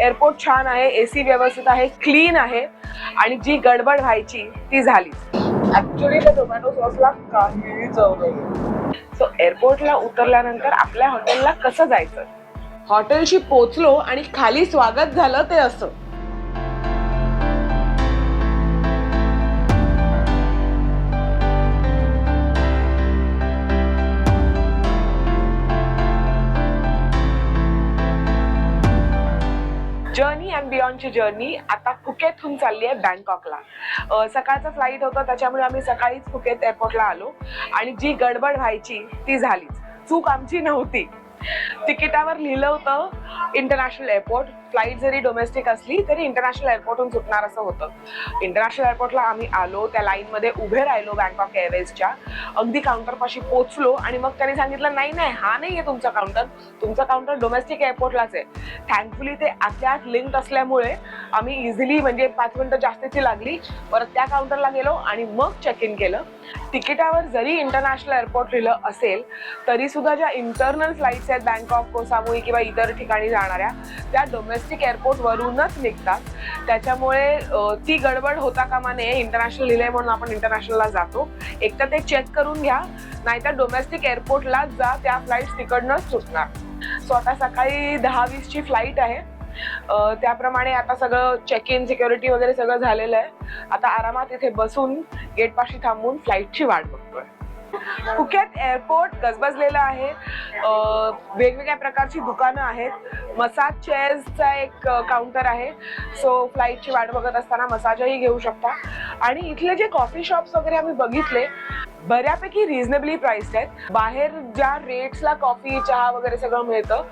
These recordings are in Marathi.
एअरपोर्ट छान आहे एसी व्यवस्थित आहे क्लीन आहे आणि जी गडबड व्हायची ती झाली ऍक्च्युली त्या टोमॅटो सॉसला काहीही चव नाही सो एअरपोर्टला उतरल्यानंतर आपल्या हॉटेलला कसं जायचं? हॉटेलशी पोचलो आणि खाली स्वागत झालं ते असं. जर्नी अँड बियॉन्डची जर्नी आता फुकेतहून चालली आहे बँकॉकला. अं, सकाळचं फ्लाईट होतं त्याच्यामुळे आम्ही सकाळीच फुकेत एअरपोर्टला आलो. आणि जी गडबड व्हायची ती झालीच. चूक आमची नव्हती. तिकिटावर लिहिलं होतं इंटरनॅशनल एअरपोर्ट फ्लाईट जरी डोमेस्टिक असली तरी इंटरनॅशनल एअरपोर्टहून सुटणार असं होतं. इंटरनॅशनल एअरपोर्टला आम्ही आलो त्या लाईनमध्ये उभे राहिलो बँकॉक एअरवेजच्या अगदी काउंटरपाशी पोचलो आणि मग त्यांनी सांगितलं नाही नाही हा नाही आहे तुमचा काउंटर तुमचा काउंटर डोमेस्टिक एअरपोर्टलाच आहे. थँकफुली ते आतल्या लिंक असल्यामुळे आम्ही इझिली म्हणजे पाच मिनिटं जास्तीची लागली. परत त्या काउंटरला गेलो आणि मग चेक इन केलं. तिकिटावर जरी इंटरनॅशनल एअरपोर्ट लिहिलं असेल तरी सुद्धा ज्या इंटरनल फ्लाईट्स आहेत बँकॉक कोसामुई किंवा इतर ठिकाणी जाणाऱ्या त्या डोमेस्टिक डोमेस्टिक एअरपोर्टवरूनच निघतात. त्याच्यामुळे ती गडबड होता कामा नये इंटरनॅशनल लिहिलंय म्हणून आपण इंटरनॅशनलला जातो. एक तर ते चेक करून घ्या नाहीतर डोमेस्टिक एअरपोर्टलाच जा त्या फ्लाईट तिकडनंच सुटणार. सो आता सकाळी दहा वीसची फ्लाईट आहे त्याप्रमाणे आता सगळं चेक इन सिक्युरिटी वगैरे सगळं झालेलं आहे. आता आरामात इथे बसून गेटपाशी थांबून फ्लाईटची वाट बघतोय. फुकेत एअरपोर्ट गजबजलेलं आहे. वेगवेगळ्या प्रकारची दुकानं आहेत. मसाज चेअर्सचा एक काउंटर आहे. सो फ्लाईटची वाट बघत असताना मसाजही घेऊ शकता. आणि इथले जे कॉफी शॉप्स वगैरे आम्ही बघितले बऱ्यापैकी रिझनेबली प्राइस्ड आहेत. बाहेर ज्या रेट्सला कॉफी चहा वगैरे सगळं मिळतं.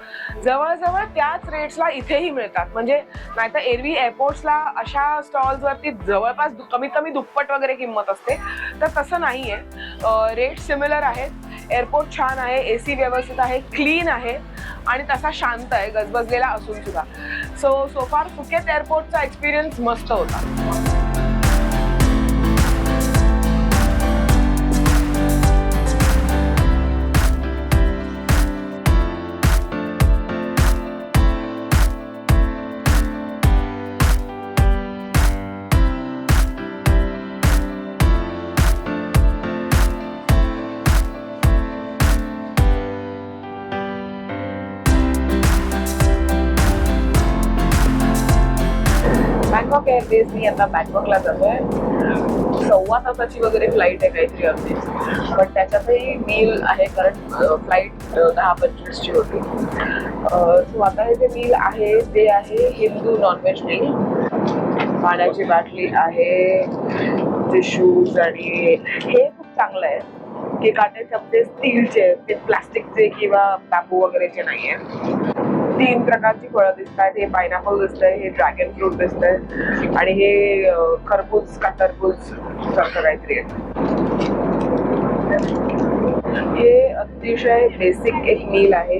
जवळजवळ त्याच रेट्सला इथेही मिळतात. म्हणजे नाहीतर एरवी एअरपोर्ट्सला अशा स्टॉल्सवरती जवळपास दु- कमीत कमी दुप्पट वगैरे किंमत असते. तर तसं नाही आहे रेट सिमिलर आहेत. एअरपोर्ट छान आहे ए सी व्यवस्थित आहे क्लीन आहे आणि तसा शांत आहे. गजबजलेला असून सुद्धा. सो सोफार फुकेत एअरपोर्टचा एक्सपिरियन्स मस्त होता. काय तेच मी आता बँकॉकला जातोय. सव्वा तासाची वगैरे फ्लाईट आहे काहीतरी अगदी. पण त्याच्यातही मील आहे कारण फ्लाईट दहा पंचवीसची होती. सो आता हे जे मील आहे ते आहे हिंदू नॉनव्हेज मील पाण्याची बाटली आहे टिश्यूज आणि हे खूप चांगलं आहे. की काटे चमचे स्टीलचे ते प्लास्टिकचे किंवा बांबू वगैरेचे नाही आहे तीन प्रकारची फळं दिसत आहेत हे पायनॅपल दिसतंय हे ड्रॅगन फ्रूट दिसतंय आणि हे खरबूज का टरबूज सारखं काहीतरी आहे. हे अतिशय बेसिक एक मील आहे.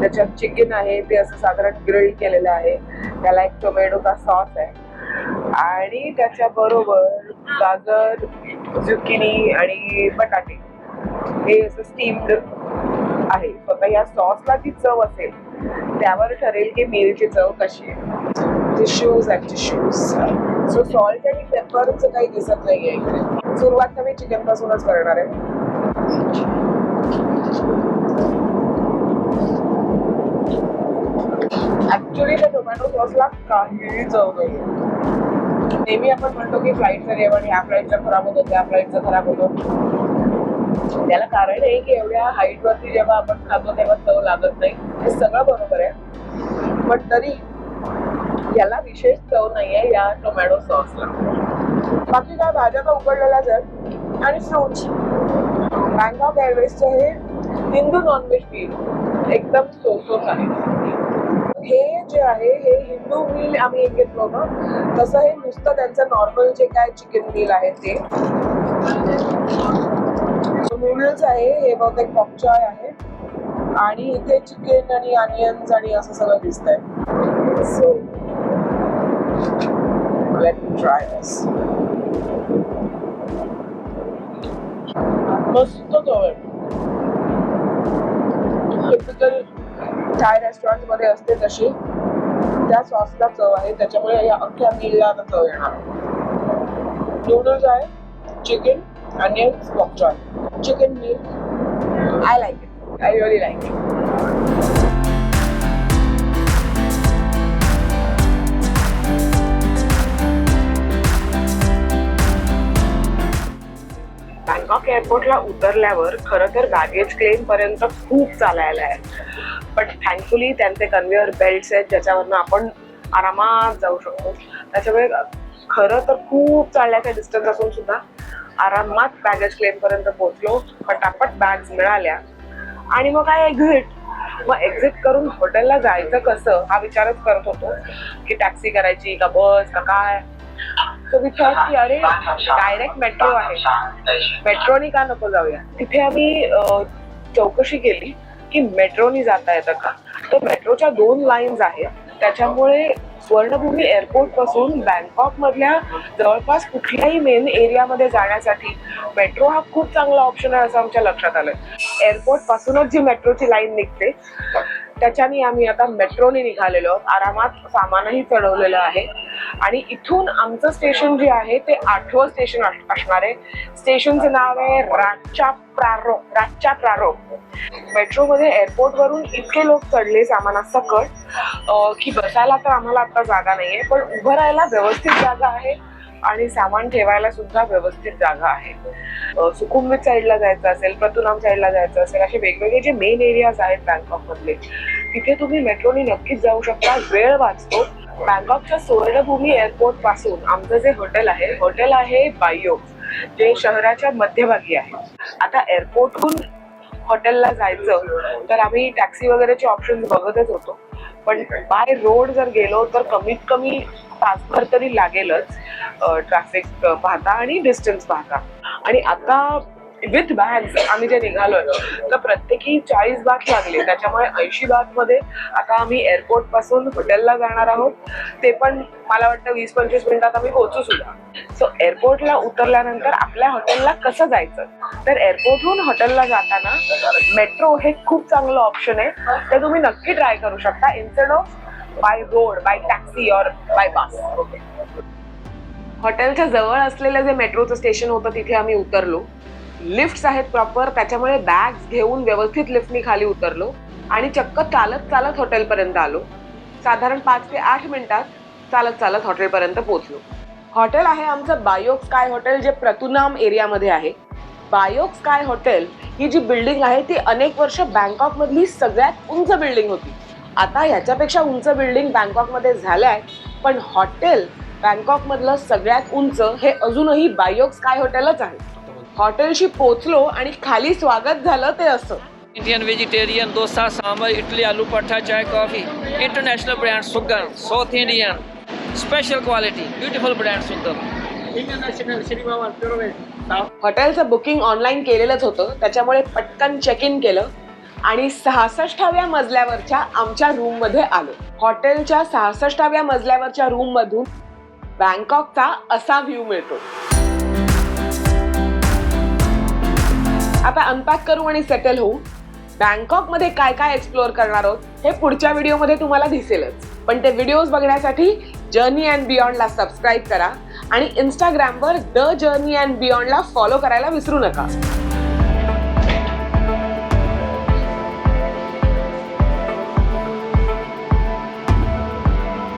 त्याच्यात चिकन आहे ते असं साधारण ग्रिल केलेलं आहे. त्याला एक टोमॅटोचा सॉस आहे. आणि त्याच्या बरोबर गाजर झुकिनी आणि बटाटे. हे असं स्टीम्ड आहे. स्वतः या सॉसला जी चव असेल. त्यावर ठरेल की मेलची चव कशी आहे? Tissues and tissues so salt आणि पेपरचं काही दिसत नाहीये इकडे. सुरुवात तर मी चिकन पासूनच करणार आहे. ॲक्च्युली त्या टोमॅटो सॉसला काहीही चव नाही नेहमी आपण म्हणतो की फ्लाईटचं जेवण ह्या फ्लाईटचं खराब होतं त्या फ्लाईटचं खराब होतं. त्याला कारण आहे की एवढ्या हाईट वरती जेव्हा आपण खातो तेव्हा चव लागत नाही. हे सगळं बरोबर आहे. पण तरी याला विशेष चव नाही आहे या टोमॅटो सॉसला बाकी काय भाज्या का उकडलेल्याच आहेत. आणि फ्रूट्स बँकॉक एअरवेजचं हे हिंदू नॉनव्हेज मील एकदम सोसोस आहे. हे जे आहे हे हिंदू मील आम्ही एक घेतलं ना तसं हे नुसतं त्यांचं नॉर्मल जे काय चिकन मील आहे ते. नूडल्स आहे. हे बहुतेक पॉपचॉय आहे. आणि इथे चिकन आणि अनियन्स आणि असं सगळं दिसतंय. सो लेट ट्राय दिस मस्त चव आहे टिपिकल थाय रेस्टॉरंटमध्ये असते तशी. त्या सॉसला चव आहे. त्याच्यामुळे या अख्ख्या मीलला आता चव येणार. नूडल्स आहे. Chicken onions bok choy chicken chicken I I like I I like like Bangkok एअरपोर्टला उतरल्यावर खरं तर बॅगेज क्लेम पर्यंत खूप चालायला आहे. पण थँकफुली त्यांचे कन्व्हेअर बेल्ट्स आहेत ज्याच्यावरनं आपण आरामात जाऊ शकतो. त्याच्यामुळे खरं तर खूप चालण्याचा डिस्टन्स असून सुद्धा. आरामात बॅगेज क्लेम पर्यंत पोहोचलो पटापट बॅग्स मिळाल्या. आणि मग काय एक्झिट मग एक्झिट करून हॉटेलला जायचं कसं? हा विचारच करत होतो की टॅक्सी करायची का बस का काय? तो विचार की अरे डायरेक्ट मेट्रो आहे. मेट्रोनी का नको जाऊया? तिथे आम्ही चौकशी केली की मेट्रोनी जाता येतं का? तर मेट्रोच्या दोन लाईन्स आहेत. त्याच्यामुळे स्वर्णभूमी एअरपोर्टपासून बँकॉक मधल्या जवळपास कुठल्याही मेन एरियामध्ये जाण्यासाठी मेट्रो हा खूप चांगला ऑप्शन आहे असं आमच्या लक्षात आलं एअरपोर्ट पासूनच जी मेट्रोची लाईन निघते त्याच्याने आम्ही आता मेट्रोने निघालेलो आहोत. आरामात सामानही चढवलेलं आहे. आणि इथून आमचं स्टेशन जे आहे ते आठवं स्टेशन अस- असणार आहे. स्टेशनचं नाव आहे रातच्या प्रारो रातच्या प्रारो. मेट्रोमध्ये एअरपोर्ट वरून इतके लोक चढले सामानासकट की बसायला तर आम्हाला आता जागा नाही आहे पण उभं राहायला व्यवस्थित जागा आहे आणि सामान ठेवायला सुद्धा व्यवस्थित जागा आहे. सुकुंबित साईडला जायचं असेल प्रतुनाम साईडला जायचं असेल असे वेगवेगळे जे मेन एरियाज आहेत बँकॉक मधले तिथे तुम्ही मेट्रोनी नक्कीच जाऊ शकता. वेळ वाचतो. बँकॉकच्या सुवर्णभूमी एअरपोर्टपासून आमचं जे हॉटेल आहे हॉटेल आहे बायो जे शहराच्या मध्यभागी आहे. आता एअरपोर्टहून हॉटेलला जायचं तर आम्ही टॅक्सी वगैरेचे ऑप्शन बघतच होतो. पण बाय रोड जर गेलो तर कमीत कमी तासभर तरी लागेलच ट्रॅफिक पाहता आणि डिस्टन्स पाहता. आणि आता विथ बॅग्स आम्ही जे निघालोय तर प्रत्येकी चाळीस बॅग लागले. त्याच्यामुळे ऐंशी बॅगमध्ये आता आम्ही एअरपोर्टपासून हॉटेलला जाणार आहोत. ते पण मला वाटतं वीस पंचवीस मिनिटात आम्ही पोहोचू सुद्धा. सो एअरपोर्टला उतरल्यानंतर आपल्या हॉटेलला कसं जायचं? तर एअरपोर्टहून हॉटेलला जाताना मेट्रो हे खूप चांगलं ऑप्शन आहे. ते तुम्ही नक्की ट्राय करू शकता. Instead of by road by taxi or by bus हॉटेलच्या जवळ असलेलं जे मेट्रोचं स्टेशन होतं तिथे आम्ही उतरलो. लिफ्ट्स आहेत प्रॉपर त्याच्यामुळे बॅग्स घेऊन व्यवस्थित लिफ्टनी खाली उतरलो आणि चक्क चालत चालत हॉटेलपर्यंत आलो. साधारण पाच ते आठ मिनिटात चालत चालत हॉटेलपर्यंत पोहोचलो. हॉटेल आहे आमचं बायोक स्काय हॉटेल जे प्रतुनाम एरियामध्ये आहे. बायोक स्काय हॉटेल ही जी बिल्डिंग आहे ती अनेक वर्ष बँकॉकमधली सगळ्यात उंच बिल्डिंग होती. आता ह्याच्यापेक्षा उंच बिल्डिंग बँकॉकमध्ये झाल्या आहे पण हॉटेल बँकॉकमधलं सगळ्यात उंच हे अजूनही बायोक स्काय हॉटेलच आहे. हॉटेलशी पोचलो आणि खाली स्वागत झालं ते असं. Indian vegetarian dosa sambar idli aloo paratha chai coffee international brand Sugam south Indian special quality beautiful brand Sugam international Shribaba हॉटेलचं बुकिंग ऑनलाईन केलेलंच होतं त्याच्यामुळे पटकन चेक इन केलं आणि सहासष्टाव्या मजल्यावरच्या आमच्या रूममध्ये आलो. हॉटेलच्या सहासष्टाव्या मजल्यावरच्या रूम मधून बँकॉकचा असा व्ह्यू मिळतो. आता अनपॅक करू आणि सेटल होऊ. बँकॉकमध्ये काय काय एक्सप्लोअर करणार आहोत हे पुढच्या व्हिडिओमध्ये तुम्हाला दिसेलच. पण ते व्हिडिओज बघण्यासाठी जर्नी अँड बियॉन्डला सबस्क्राईब करा आणि इंस्टाग्रामवर द जर्नी अँड बियॉन्डला फॉलो करायला विसरू नका.